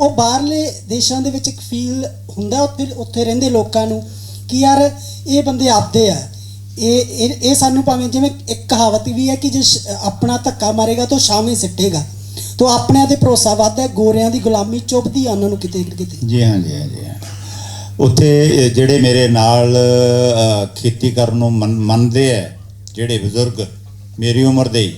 ਉਹ ਬਾਹਰਲੇ ਦੇਸ਼ਾਂ ਦੇ ਵਿੱਚ ਇੱਕ ਫੀਲ ਹੁੰਦਾ ਉੱਥੇ ਉੱਥੇ ਰਹਿੰਦੇ ਲੋਕਾਂ ਨੂੰ ਕਿ ਯਾਰ ਇਹ ਬੰਦੇ ਆਪਦੇ ਆ। ਇਹ ਇਹ ਇਹ ਸਾਨੂੰ ਭਾਵੇਂ ਜਿਵੇਂ ਇੱਕ ਕਹਾਵਤ ਵੀ ਹੈ ਕਿ ਜੇ ਸ਼- ਆਪਣਾ ਧੱਕਾ ਮਾਰੇਗਾ ਤਾਂ ਛਾਵੇਂ ਸਿੱਟੇਗਾ। ਤਾਂ ਆਪਣਿਆਂ ਤੇ ਭਰੋਸਾ ਵੱਧਦਾ ਹੈ, ਗੋਰਿਆਂ ਦੀ ਗੁਲਾਮੀ ਚੁੱਭਦੀ ਆ ਉਹਨਾਂ ਨੂੰ ਕਿਤੇ ਨਾ ਕਿਤੇ। ਜੀ ਹਾਂ ਜੀ ਹਾਂ ਜੀ ਹਾਂ। ਉੱਥੇ ਅ, ਜਿਹੜੇ ਮੇਰੇ ਨਾਲ ਅ, ਖੇਤੀ ਕਰਨ ਨੂੰ ਮੰਨ- ਮੰਨਦੇ ਆ ਜਿਹੜੇ ਬਜ਼ੁਰਗ ਮੇਰੀ ਉਮਰ ਦੇ ਹੀ,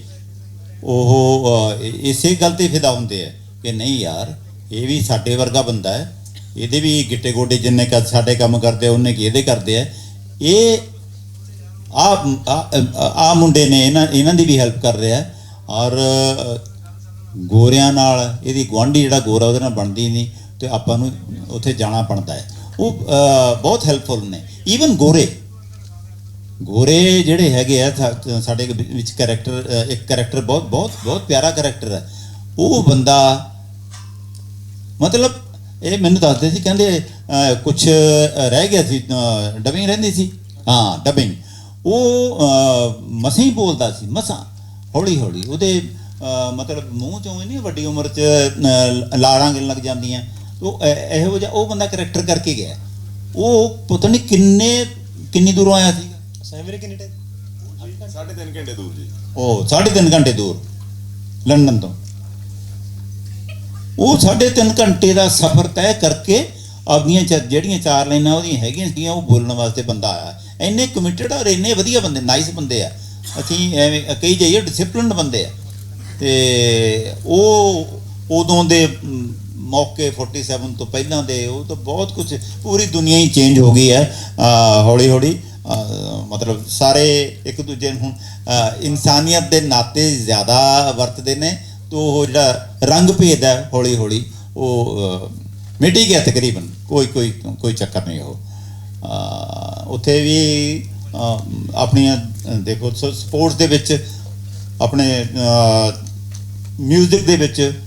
ਉਹ ਅ, ਇ- ਇਸੇ ਗੱਲ ਤੇ ਫਿਦਾ ਹੁੰਦੇ ਆ ਕਿ ਨਹੀਂ ਯਾਰ ਇਹ ਵੀ ਸਾਡੇ ਵਰਗਾ ਬੰਦਾ ਹੈ। ਇਹਦੇ ਵੀ ਗਿੱਟੇ ਗੋਡੇ ਜਿੰਨੇ ਕਰ ਸਾਡੇ ਕੰਮ ਕਰਦੇ ਆ, ਉਹਨੇ ਕੀ ਇਹਦੇ ਕਰਦੇ ਆ। ਇਹ ਆ ਆ ਮੁੰਡੇ ਨੇ ਇਹਨਾਂ ਇਹਨਾਂ ਦੀ ਵੀ ਹੈਲਪ ਕਰ ਰਿਹਾ ਔਰ ਗੋਰਿਆਂ ਨਾਲ ਇਹਦੀ ਗੁਆਂਢੀ ਜਿਹੜਾ ਗੋਰਾ ਉਹਦੇ ਨਾਲ ਬਣਦੀ ਨਹੀਂ ਤੇ ਆਪਾਂ ਨੂੰ ਉੱਥੇ ਜਾਣਾ ਪੈਂਦਾ ਹੈ। ਉਹ ਬਹੁਤ ਹੈਲਪਫੁਲ ਨੇ। ਈਵਨ ਗੋਰੇ। ਗੋਰੇ ਜਿਹੜੇ ਹੈਗੇ ਆ ਸਾਡੇ ਵਿੱਚ ਕੈਰੈਕਟਰ ਇੱਕ ਕੈਰੈਕਟਰ ਬਹੁਤ ਬਹੁਤ ਬਹੁਤ ਪਿਆਰਾ ਕੈਰੈਕਟਰ ਹੈ। ਉਹ ਬੰਦਾ ਮਤਲਬ ਇਹ ਮੈਨੂੰ ਦੱਸਦੇ ਸੀ ਕਹਿੰਦੇ ਕੁਝ ਰਹਿ ਗਿਆ ਸੀ ਡਬਿੰਗ ਰਹਿੰਦੀ ਸੀ। ਹਾਂ ਡਬਿੰਗ ਉਹ ਮਸੀਂ ਬੋਲਦਾ ਸੀ ਮਸਾਂ ਹੌਲੀ ਹੌਲੀ। ਉਹਦੇ ਮਤਲਬ ਮੂੰਹ ਚੋਂ ਨਹੀਂ ਵੱਡੀ ਉਮਰ 'ਚ ਲਾੜਾਂ ਗਿਣ ਲੱਗ ਜਾਂਦੀਆਂ। ਉਹ ਇਹ- ਜਿਹਾ ਉਹ ਬੰਦਾ ਕਰੈਕਟਰ ਕਰਕੇ ਗਿਆ। ਉਹ ਪਤਾ ਨਹੀਂ ਕਿੰਨੇ ਕਿੰਨੀ ਦੂਰੋਂ ਆਇਆ ਸੀ। ਸੈਵਰੇ ਕਿੰਨੇ ਟਾਈਮ? ਸਾਢੇ ਤਿੰਨ ਘੰਟੇ ਦੂਰ ਜੀ। ਉਹ 3.5 ਘੰਟੇ ਦੂਰ ਲੰਡਨ ਤੋਂ। ਉਹ 3.5 ਘੰਟੇ ਦਾ ਸਫ਼ਰ ਤੈਅ ਕਰਕੇ ਆਪਣੀਆਂ ਚ- ਜਿਹੜੀਆਂ ਚਾਰ ਲਾਈਨਾਂ ਉਹਦੀਆਂ ਹੈਗੀਆਂ ਸੀਗੀਆਂ ਉਹ ਬੋਲਣ ਵਾਸਤੇ ਬੰਦਾ ਆਇਆ। ਇੰਨੇ ਕਮਿਟਡ ਔਰ ਇੰਨੇ ਵਧੀਆ ਬੰਦੇ ਨਾਈਸ ਬੰਦੇ ਆ। ਅਸੀਂ ਐਵੇਂ ਕਹੀ ਜਾਈਏ ਡਿਸਪਲਿਨਡ ਬੰਦੇ ਆ। ਤੇ ਉਹ ਉਦੋਂ ਦੇ ਮ, ਮੌਕੇ 47 ਤੋਂ ਪਹਿਲਾਂ ਦੇ ਉਹ ਤਾਂ ਬਹੁਤ ਕੁਝ ਪੂਰੀ ਦੁਨੀਆ ਹੀ ਚੇਂਜ ਹੋ ਗਈ ਹੈ। ਹੌਲੀ ਹੌਲੀ ਮਤਲਬ ਸਾਰੇ ਇੱਕ ਦੂਜੇ ਨੂੰ ਹੁਣ ਇਨਸਾਨੀਅਤ ਦੇ ਨਾਤੇ ਜ਼ਿਆਦਾ ਵਰਤਦੇ ਨੇ। ਉਹ ਜਿਹੜਾ ਰੰਗ ਭੇਦ ਹੈ ਹੌਲੀ ਹੌਲੀ ਉਹ ਮਿਟੀ ਗਿਆ ਤਕਰੀਬਨ। ਕੋਈ ਕੋਈ ਕੋਈ ਚੱਕਰ ਨਹੀਂ ਉਹ। ਉੱਥੇ ਵੀ ਆਪਣੀਆਂ ਅ, ਦੇਖੋ ਸਪੋਰਟਸ ਦੇ ਵਿੱਚ ਆਪਣੇ ਮਿਊਜ਼ਿਕ ਦੇ ਵਿੱਚ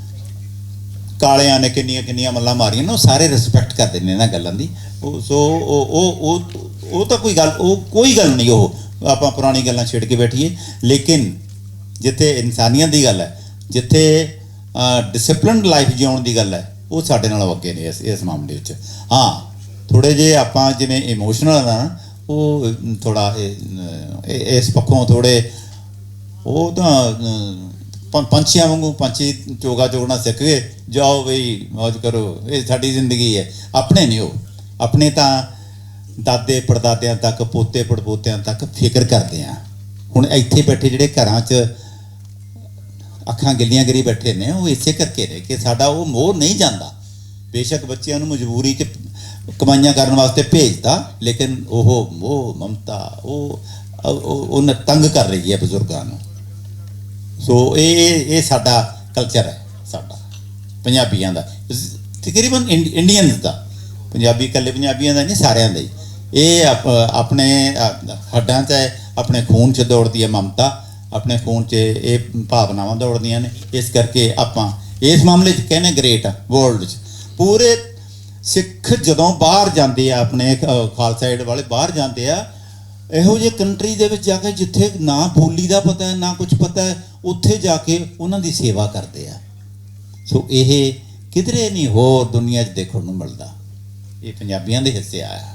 ਕਾਲਿਆਂ ਨੇ ਕਿੰਨੀਆਂ ਕਿੰਨੀਆਂ ਮੱਲਾਂ ਮਾਰੀਆਂ ਨੇ ਉਹ ਸਾਰੇ ਰਿਸਪੈਕਟ ਕਰਦੇ ਨੇ ਇਹਨਾਂ ਗੱਲਾਂ ਦੀ। ਉਹ ਸੋ ਉਹ ਉਹ ਉਹ ਉਹ ਤਾਂ ਕੋਈ ਗੱਲ ਉਹ ਕੋਈ ਗੱਲ ਨਹੀਂ ਉਹ। ਆਪਾਂ ਪੁਰਾਣੀ ਗੱਲਾਂ ਛੇੜ ਕੇ ਬੈਠੀਏ। ਲੇਕਿਨ ਜਿੱਥੇ ਇਨਸਾਨੀਅਤ ਦੀ ਗੱਲ ਹੈ ਜਿੱਥੇ ਡਿਸਪਲਿਨਡ ਲਾਈਫ ਜਿਉਣ ਦੀ ਗੱਲ ਹੈ, ਉਹ ਸਾਡੇ ਨਾਲੋਂ ਅੱਗੇ ਨੇ ਇਸ ਇਸ ਮਾਮਲੇ ਵਿੱਚ। ਹਾਂ ਥੋੜੇ ਜੇ ਆਪਾਂ ਜਿਵੇਂ ਇਮੋਸ਼ਨਲ ਆ ਨਾ, ਉਹ ਥੋੜਾ ਇਸ ਪੱਖੋਂ ਥੋੜੇ ਉਹ ਤਾਂ ਪੰਛੀਆਂ ਵਾਂਗੂ ਪੰਛੀ ਚੋਗਾ ਚੋਗਣਾ ਸਿੱਖ ਗਏ ਜਾਓ ਬਈ ਮौज ਕਰੋ, ਇਹ ਸਾਡੀ ਜ਼ਿੰਦਗੀ ਹੈ। ਆਪਣੇ ਨਹੀਂ ਉਹ। ਆਪਣੇ ਤਾਂ ਦਾਦੇ ਪੜਦਾਦਿਆਂ ਤੱਕ, ਪੋਤੇ ਪੜਪੋਤਿਆਂ ਤੱਕ ਫਿਕਰ ਕਰਦੇ ਆ। ਹੁਣ ਇੱਥੇ ਬੈਠੇ ਜਿਹੜੇ ਘਰਾਂ 'ਚ ਅੱਖਾਂ ਗਿੱਲੀਆਂ ਕਰੀ ਬੈਠੇ ਨੇ, ਉਹ ਇਸੇ ਕਰਕੇ ਨੇ ਕਿ ਸਾਡਾ ਉਹ ਮੋਹ ਨਹੀਂ ਜਾਂਦਾ। ਬੇਸ਼ੱਕ ਬੱਚਿਆਂ ਨੂੰ ਮਜਬੂਰੀ 'ਚ ਕਮਾਈਆਂ ਕਰਨ ਵਾਸਤੇ ਭੇਜਦਾ, ਲੇਕਿਨ ਉਹ ਮੋਹ, ਮਮਤਾ, ਉਹ ਉਹ, ਉਹਨੇ ਤੰਗ ਕਰ ਰਹੀ ਹੈ ਬਜ਼ੁਰਗਾਂ ਨੂੰ। ਸੋ ਇਹ ਇਹ ਸਾਡਾ ਕਲਚਰ ਹੈ, ਸਾਡਾ, ਪੰਜਾਬੀਆਂ ਦਾ। ਤਕਰੀਬਨ ਇੰਡ- ਇੰਡੀਅਨਸ ਦਾ। ਪੰਜਾਬੀ, ਇਕੱਲੇ ਪੰਜਾਬੀਆਂ ਦਾ ਨਹੀਂ, ਸਾਰਿਆਂ ਦਾ ਹੀ। ਇਹ ਆਪਣੇ ਹੱਡਾਂ 'ਚ ਹੈ, ਆਪਣੇ ਖੂਨ 'ਚ ਦੌੜਦੀ ਹੈ ਮਮਤਾ। ਆਪਣੇ ਖੂਨ 'ਚ ਇਹ ਭਾਵਨਾਵਾਂ ਦੌੜਦੀਆਂ ਨੇ। ਇਸ ਕਰਕੇ ਆਪਾਂ ਇਸ ਮਾਮਲੇ 'ਚ ਕਹਿੰਦੇ ਗ੍ਰੇਟ ਵਰਲਡ 'ਚ। ਪੂਰੇ ਸਿੱਖ ਜਦੋਂ ਬਾਹਰ ਜਾਂਦੇ ਆ ਆਪਣੇ ਅ, ਖਾਲਸਾ ਏਡ ਵਾਲੇ ਬਾਹਰ ਜਾਂਦੇ ਆ ਇਹੋ ਜਿਹੇ ਕੰਟਰੀ ਦੇ ਵਿੱਚ ਜਾ ਕੇ ਜਿੱਥੇ ਨਾ ਬੋਲੀ ਦਾ ਪਤਾ ਹੈ ਨਾ ਕੁਝ ਪਤਾ ਹੈ ਉੱਥੇ ਜਾ ਕੇ ਉਹਨਾਂ ਦੀ ਸੇਵਾ ਕਰਦੇ ਆ। ਸੋ ਇਹ ਕਿਧਰੇ ਨਹੀਂ ਹੋਰ ਦੁਨੀਆ 'ਚ ਦੇਖਣ ਨੂੰ ਮਿਲਦਾ। ਇਹ ਪੰਜਾਬੀਆਂ ਦੇ ਹਿੱਸੇ ਆਇਆ।